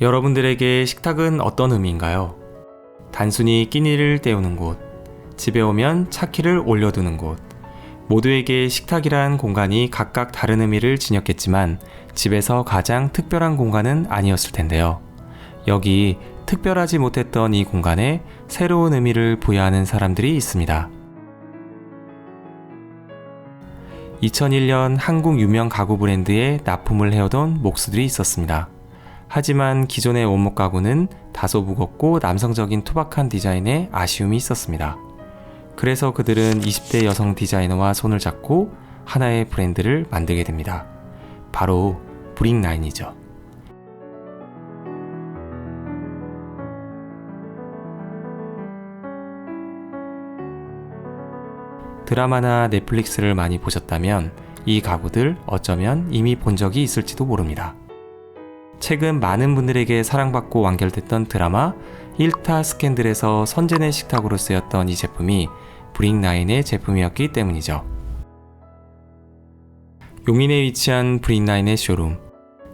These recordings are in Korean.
여러분들에게 식탁은 어떤 의미인가요? 단순히 끼니를 때우는 곳, 집에 오면 차키를 올려두는 곳, 모두에게 식탁이란 공간이 각각 다른 의미를 지녔겠지만 집에서 가장 특별한 공간은 아니었을 텐데요. 여기 특별하지 못했던 이 공간에 새로운 의미를 부여하는 사람들이 있습니다. 2001년 한국 유명 가구 브랜드에 납품을 해오던 목수들이 있었습니다. 하지만 기존의 원목 가구는 다소 무겁고 남성적인 투박한 디자인에 아쉬움이 있었습니다. 그래서 그들은 20대 여성 디자이너와 손을 잡고 하나의 브랜드를 만들게 됩니다. 바로 브릭나인이죠. 드라마나 넷플릭스를 많이 보셨다면 이 가구들 어쩌면 이미 본 적이 있을지도 모릅니다. 최근 많은 분들에게 사랑받고 완결됐던 드라마 1타 스캔들에서 선제의 식탁으로 쓰였던 이 제품이 브릭나인의 제품이었기 때문이죠. 용인에 위치한 브릭나인의 쇼룸.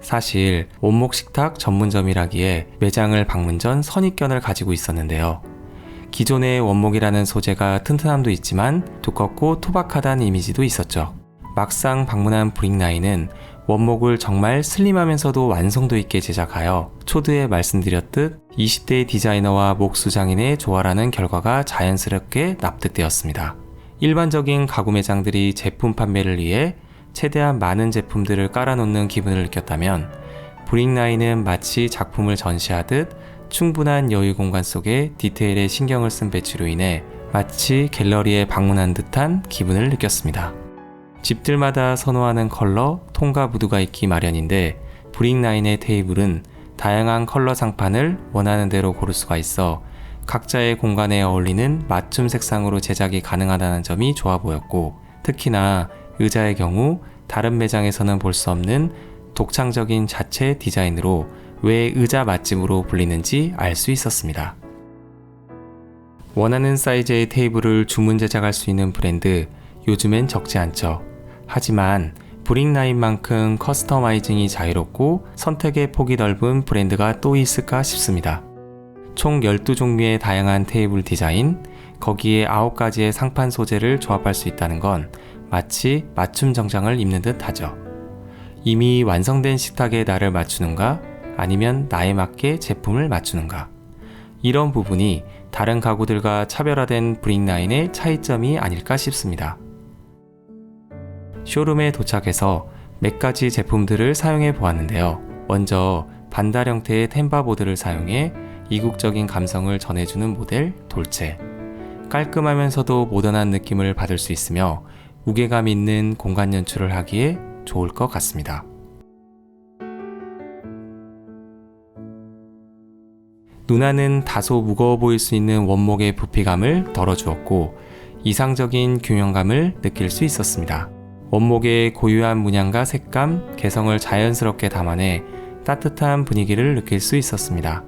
사실 원목 식탁 전문점이라기에 매장을 방문 전 선입견을 가지고 있었는데요. 기존의 원목이라는 소재가 튼튼함도 있지만 두껍고 투박하다는 이미지도 있었죠. 막상 방문한 브릭나인은 원목을 정말 슬림하면서도 완성도 있게 제작하여 초드에 말씀드렸듯 20대 디자이너와 목수 장인의 조화라는 결과가 자연스럽게 납득되었습니다. 일반적인 가구 매장들이 제품 판매를 위해 최대한 많은 제품들을 깔아놓는 기분을 느꼈다면 브릭나인은 마치 작품을 전시하듯 충분한 여유 공간 속에 디테일에 신경을 쓴 배치로 인해 마치 갤러리에 방문한 듯한 기분을 느꼈습니다. 집들마다 선호하는 컬러, 통과 무드가 있기 마련인데 브릭나인의 테이블은 다양한 컬러 상판을 원하는 대로 고를 수가 있어 각자의 공간에 어울리는 맞춤 색상으로 제작이 가능하다는 점이 좋아 보였고 특히나 의자의 경우 다른 매장에서는 볼 수 없는 독창적인 자체 디자인으로 왜 의자 맛집으로 불리는지 알 수 있었습니다. 원하는 사이즈의 테이블을 주문 제작할 수 있는 브랜드 요즘엔 적지 않죠. 하지만 브릭나인만큼 커스터마이징이 자유롭고 선택의 폭이 넓은 브랜드가 또 있을까 싶습니다. 총 12종류의 다양한 테이블 디자인, 거기에 9가지의 상판 소재를 조합할 수 있다는 건 마치 맞춤 정장을 입는 듯 하죠. 이미 완성된 식탁에 나를 맞추는가, 아니면 나에 맞게 제품을 맞추는가. 이런 부분이 다른 가구들과 차별화된 브릭나인의 차이점이 아닐까 싶습니다. 쇼룸에 도착해서 몇 가지 제품들을 사용해 보았는데요. 먼저 반달 형태의 템바보드를 사용해 이국적인 감성을 전해주는 모델 돌체. 깔끔하면서도 모던한 느낌을 받을 수 있으며 무게감 있는 공간 연출을 하기에 좋을 것 같습니다. 누나는 다소 무거워 보일 수 있는 원목의 부피감을 덜어주었고 이상적인 균형감을 느낄 수 있었습니다. 원목의 고유한 문양과 색감, 개성을 자연스럽게 담아내 따뜻한 분위기를 느낄 수 있었습니다.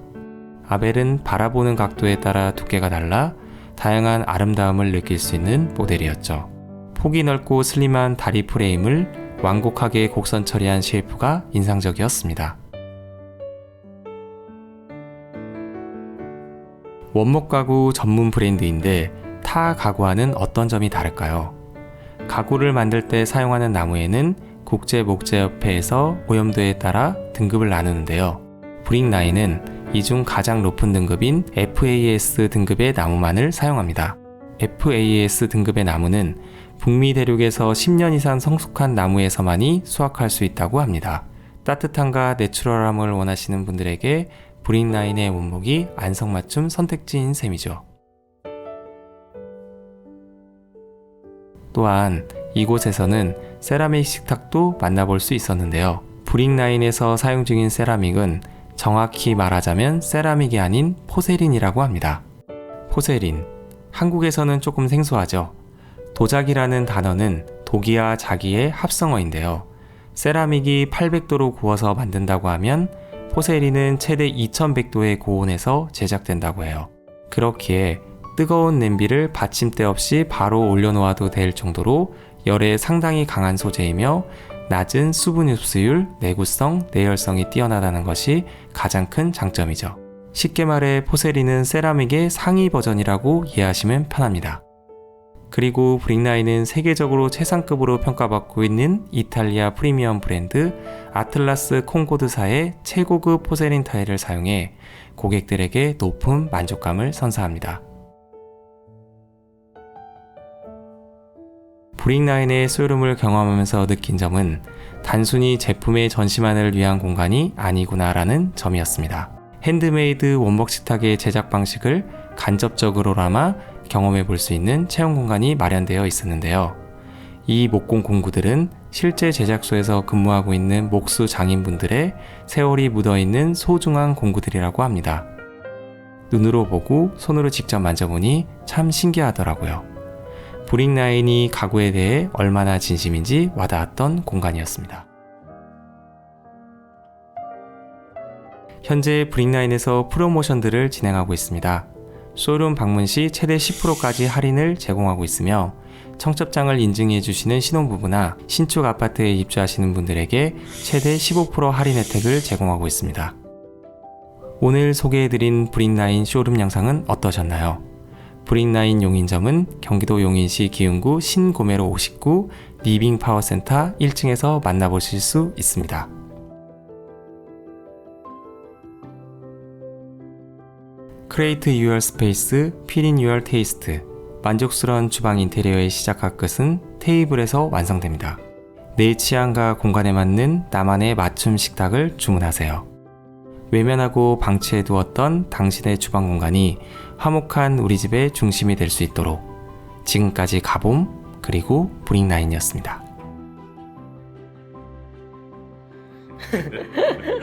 아벨은 바라보는 각도에 따라 두께가 달라 다양한 아름다움을 느낄 수 있는 모델이었죠. 폭이 넓고 슬림한 다리 프레임을 완곡하게 곡선 처리한 쉐이프가 인상적이었습니다. 원목 가구 전문 브랜드인데 타 가구와는 어떤 점이 다를까요? 가구를 만들 때 사용하는 나무에는 국제목재협회에서 오염도에 따라 등급을 나누는데요. 브릭나인은 이 중 가장 높은 등급인 FAS 등급의 나무만을 사용합니다. FAS 등급의 나무는 북미 대륙에서 10년 이상 성숙한 나무에서만이 수확할 수 있다고 합니다. 따뜻함과 내추럴함을 원하시는 분들에게 브릭나인의 원목이 안성맞춤 선택지인 셈이죠. 또한 이곳에서는 세라믹 식탁도 만나볼 수 있었는데요. 브릭라인에서 사용 중인 세라믹은 정확히 말하자면 세라믹이 아닌 포세린이라고 합니다. 포세린. 한국에서는 조금 생소하죠. 도자기라는 단어는 독이와 자기의 합성어인데요. 세라믹이 800도로 구워서 만든다고 하면 포세린은 최대 2100도의 고온에서 제작된다고 해요. 그렇기에 뜨거운 냄비를 받침대 없이 바로 올려놓아도 될 정도로 열에 상당히 강한 소재이며 낮은 수분 흡수율, 내구성, 내열성이 뛰어나다는 것이 가장 큰 장점이죠. 쉽게 말해 포세린은 세라믹의 상위 버전이라고 이해하시면 편합니다. 그리고 브릭나인은 세계적으로 최상급으로 평가받고 있는 이탈리아 프리미엄 브랜드 아틀라스 콩고드사의 최고급 포세린 타일을 사용해 고객들에게 높은 만족감을 선사합니다. 브릭나인의 소름을 경험하면서 느낀 점은 단순히 제품의 전시만을 위한 공간이 아니구나라는 점이었습니다. 핸드메이드 원목 식탁의 제작 방식을 간접적으로나마 경험해 볼 수 있는 체험 공간이 마련되어 있었는데요. 이 목공 공구들은 실제 제작소에서 근무하고 있는 목수 장인분들의 세월이 묻어 있는 소중한 공구들이라고 합니다. 눈으로 보고 손으로 직접 만져보니 참 신기하더라고요. 브릭나인이 가구에 대해 얼마나 진심인지 와닿았던 공간이었습니다. 현재 브릭나인에서 프로모션들을 진행하고 있습니다. 쇼룸 방문 시 최대 10%까지 할인을 제공하고 있으며 청첩장을 인증해 주시는 신혼부부나 신축 아파트에 입주하시는 분들에게 최대 15% 할인 혜택을 제공하고 있습니다. 오늘 소개해드린 브릭나인 쇼룸 영상은 어떠셨나요? 브릭나인 용인점은 경기도 용인시 기흥구 신고메로 59 리빙 파워센터 1층에서 만나보실 수 있습니다. 크레이트 유얼 스페이스, 필인 유얼 테이스트. 만족스러운 주방 인테리어의 시작과 끝은 테이블에서 완성됩니다. 내 취향과 공간에 맞는 나만의 맞춤 식탁을 주문하세요. 외면하고 방치해 두었던 당신의 주방 공간이 화목한 우리 집의 중심이 될 수 있도록 지금까지 가봄 그리고 브릭나인이었습니다.